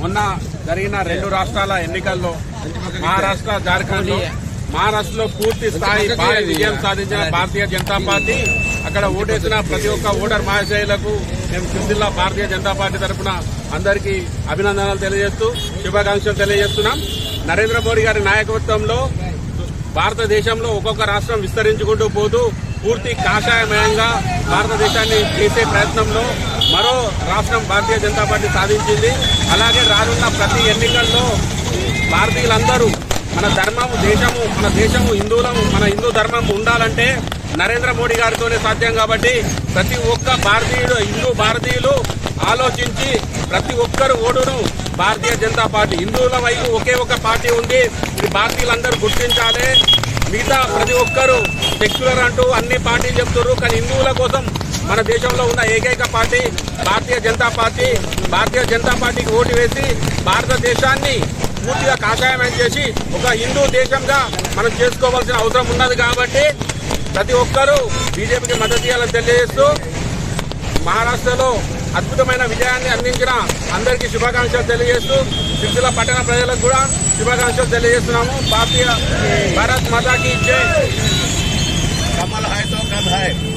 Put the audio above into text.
మొన్న జరిగిన రెండు రాష్ట్రాల ఎన్నికల్లో మహారాష్ట్ర జార్ఖండ్ మహారాష్ట్రలో పూర్తి స్థాయి భారీ విజయం సాధించిన భారతీయ జనతా పార్టీ. అక్కడ ఓటేసిన ప్రతి ఒక్క ఓటర్ మహాశైలకు మేము సిద్ధిల్లా భారతీయ జనతా పార్టీ తరఫున అందరికీ అభినందనలు తెలియజేస్తూ శుభాకాంక్షలు తెలియజేస్తున్నాం. నరేంద్ర మోడీ గారి నాయకత్వంలో భారతదేశంలో ఒక్కొక్క రాష్ట్రం విస్తరించుకుంటూ పోతూ పూర్తి కాషాయమయంగా భారతదేశాన్ని చేసే ప్రయత్నంలో మరో రాష్ట్రం భారతీయ జనతా పార్టీ సాధించింది. అలాగే రానున్న ప్రతి ఎన్నికల్లో భారతీయులందరూ మన ధర్మము దేశము మన దేశము హిందువులము మన హిందూ ధర్మం ఉండాలంటే నరేంద్ర మోడీ గారితోనే సాధ్యం కాబట్టి ప్రతి ఒక్క భారతీయుడు హిందూ భారతీయులు ఆలోచించి ప్రతి ఒక్కరు ఓటును భారతీయ జనతా పార్టీ హిందువుల వైపు ఒకే ఒక పార్టీ ఉంది. ఇది భారతీయులందరూ గుర్తించాలి. మిగతా ప్రతి ఒక్కరు సెక్యులర్ అంటూ అన్ని పార్టీలు చెప్తున్నారు కానీ హిందువుల కోసం మన దేశంలో ఉన్న ఏకైక పార్టీ భారతీయ జనతా పార్టీ. భారతీయ జనతా పార్టీకి ఓటు వేసి భారతదేశాన్ని పూర్తిగా కాషాయం చేసి ఒక హిందూ దేశంగా మనం చేసుకోవాల్సిన అవసరం ఉన్నది కాబట్టి ప్రతి ఒక్కరూ బీజేపీకి మద్దతు ఇవ్వాలని తెలియజేస్తూ మహారాష్ట్రలో అద్భుతమైన విజయాన్ని అందించిన అందరికీ శుభాకాంక్షలు తెలియజేస్తూ సిరిసిల్ల పట్టణ ప్రజలకు కూడా శుభాకాంక్షలు తెలియజేస్తున్నాము. భారతీయ భారత్ మాతాకి జై.